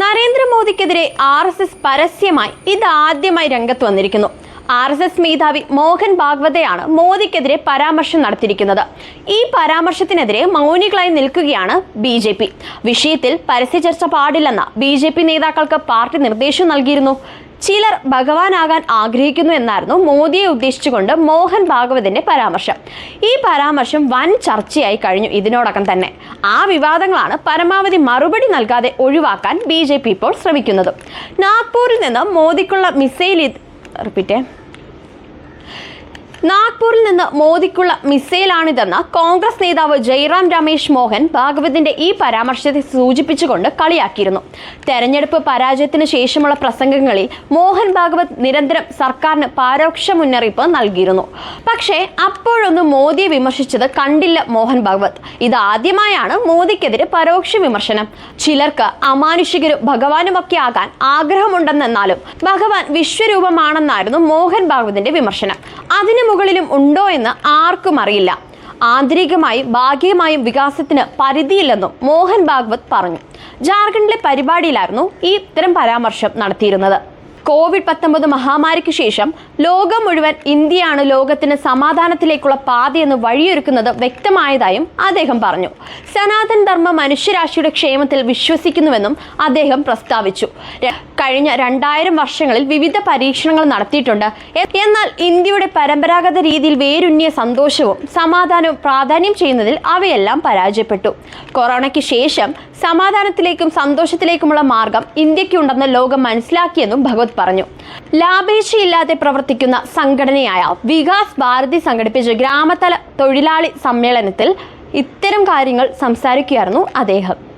നരേന്ദ്രമോദിക്കെതിരെ R S S പരസ്യമായി ഇതാദ്യമായി രംഗത്ത് വന്നിരിക്കുന്നു. ആർ എസ് എസ് മേധാവി മോഹൻ ഭാഗവതയാണ് മോദിക്കെതിരെ പരാമർശം നടത്തിയിരിക്കുന്നത്. ഈ പരാമർശത്തിനെതിരെ മൗനികളായി നിൽക്കുകയാണ് ബി ജെ പി. വിഷയത്തിൽ പരസ്യ ചർച്ച പാടില്ലെന്ന ബി ജെ പി നേതാക്കൾക്ക് പാർട്ടി നിർദ്ദേശം നൽകിയിരുന്നു. ചിലർ ഭഗവാനാകാൻ ആഗ്രഹിക്കുന്നു എന്നായിരുന്നു മോദിയെ ഉദ്ദേശിച്ചുകൊണ്ട് മോഹൻ ഭാഗവതിന്റെ പരാമർശം. ഈ പരാമർശം വൻ ചർച്ചയായി കഴിഞ്ഞു ഇതിനോടകം തന്നെ. ആ വിവാദങ്ങളാണ് പരമാവധി മറുപടി നൽകാതെ ഒഴിവാക്കാൻ ബി ഇപ്പോൾ ശ്രമിക്കുന്നത്. നാഗ്പൂരിൽ നിന്ന് മോദിക്കുള്ള മിസൈൽ റിപ്പീറ്റേ. നാഗ്പൂരിൽ നിന്ന് മോദിക്കുള്ള മിസൈലാണിതെന്ന് കോൺഗ്രസ് നേതാവ് ജയറാം രമേശ് മോഹൻ ഭാഗവതിന്റെ ഈ പരാമർശത്തെ സൂചിപ്പിച്ചുകൊണ്ട് കളിയാക്കിയിരുന്നു. തെരഞ്ഞെടുപ്പ് പരാജയത്തിന് ശേഷമുള്ള പ്രസംഗങ്ങളിൽ മോഹൻ ഭാഗവത് നിരന്തരം സർക്കാരിന് പരോക്ഷ മുന്നറിയിപ്പ് നൽകിയിരുന്നു. പക്ഷേ അപ്പോഴൊന്നും മോദിയെ വിമർശിച്ചത് കണ്ടില്ല മോഹൻ ഭാഗവത്. ഇതാദ്യമായാണ് മോദിക്കെതിരെ പരോക്ഷ വിമർശനം. ചിലർക്ക് അമാനുഷികരും ഭഗവാനുമൊക്കെ ആകാൻ ആഗ്രഹമുണ്ടെന്നെന്നാലും ഭഗവാൻ വിശ്വരൂപമാണെന്നായിരുന്നു മോഹൻ ഭാഗവതിന്റെ വിമർശനം. അതിനു മുകളിലും ഉണ്ടോ എന്ന് ആർക്കും അറിയില്ല. ആന്തരികമായും ഭാഗികമായും വികാസത്തിന് പരിധിയില്ലെന്നും മോഹൻ ഭാഗവത് പറഞ്ഞു. ജാർഖണ്ഡിലെ പരിപാടിയിലായിരുന്നു ഈ ഇത്തരം പരാമർശം നടത്തിയിരുന്നത്. കോവിഡ് പത്തൊമ്പത് മഹാമാരിക്ക് ശേഷം ലോകം മുഴുവൻ ഇന്ത്യയാണ് ലോകത്തിന് സമാധാനത്തിലേക്കുള്ള പാതയെന്ന് വഴിയൊരുക്കുന്നത് വ്യക്തമായതായും അദ്ദേഹം പറഞ്ഞു. സനാതൻ ധർമ്മ മനുഷ്യരാശിയുടെ ക്ഷേമത്തിൽ വിശ്വസിക്കുന്നുവെന്നും അദ്ദേഹം പ്രസ്താവിച്ചു. കഴിഞ്ഞ രണ്ടായിരം വർഷങ്ങളിൽ വിവിധ പരീക്ഷണങ്ങൾ നടത്തിയിട്ടുണ്ട്. എന്നാൽ ഇന്ത്യയുടെ പരമ്പരാഗത രീതിയിൽ വേരുന്നിയ സന്തോഷവും സമാധാനവും പ്രാധാന്യം ചെയ്യുന്നതിൽ അവയെല്ലാം പരാജയപ്പെട്ടു. കൊറോണയ്ക്ക് ശേഷം സമാധാനത്തിലേക്കും സന്തോഷത്തിലേക്കുമുള്ള മാർഗം ഇന്ത്യക്കുണ്ടെന്ന് ലോകം മനസ്സിലാക്കിയെന്നും ഭഗവത് പറഞ്ഞു. ലാഭേച്ഛയില്ലാതെ പ്രവർത്തിക്കുന്ന സംഘടനയായ വികാസ് ഭാരതി സംഘടിപ്പിച്ച ഗ്രാമതല തൊഴിലാളി സമ്മേളനത്തിൽ ഇത്തരം കാര്യങ്ങൾ സംസാരിക്കുകയായിരുന്നു അദ്ദേഹം.